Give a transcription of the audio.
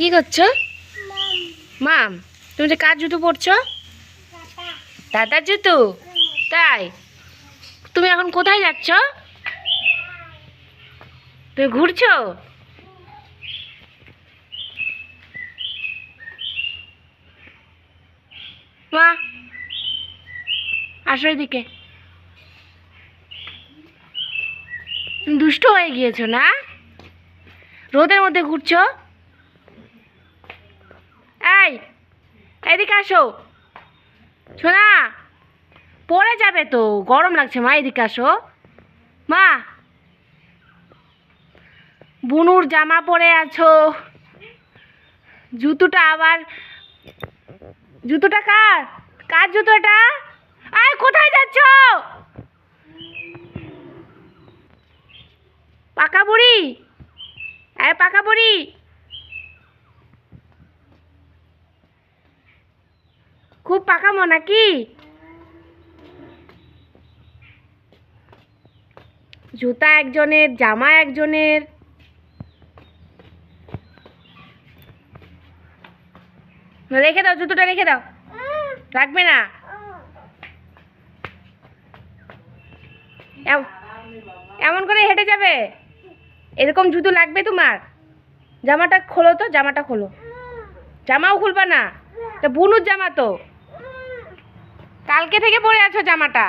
কি করছ? মাম, তুমি যে কার জুতো পরছো? দাদার জুতো? তাই? তুমি এখন কোথায় যাচ্ছ? তুমি ঘুরছো? মা, আসো এদিকে। দুষ্ট হয়ে গিয়েছো না? রোদের মধ্যে ঘুরছো? এই, এদিকে আসো। শোনা পড়ে যাবে তো, গরম লাগছে মা, এদিকে আসো। মা, বুনুর জামা পরে আছো। জুতোটা আবার, জুতোটা কার? কার জুতোটা আয়, কোথায় যাচ্ছ? পাকা বুড়ি? আয়, পাকা বুড়ি। খুব পাকামো নাকি? জুতা একজনের, জামা একজনের। রেখে দাও, জুতোটা রেখে দাও। রাখবে না? এমন করে হেঁটে যাবে? এরকম জুতো লাগবে তোমার? জামাটা খোলো তো, জামাটা খোলো। জামাও খুলবা না? তা বুনুর জামা তো। কালকে থেকে পরে আছো জামাটা।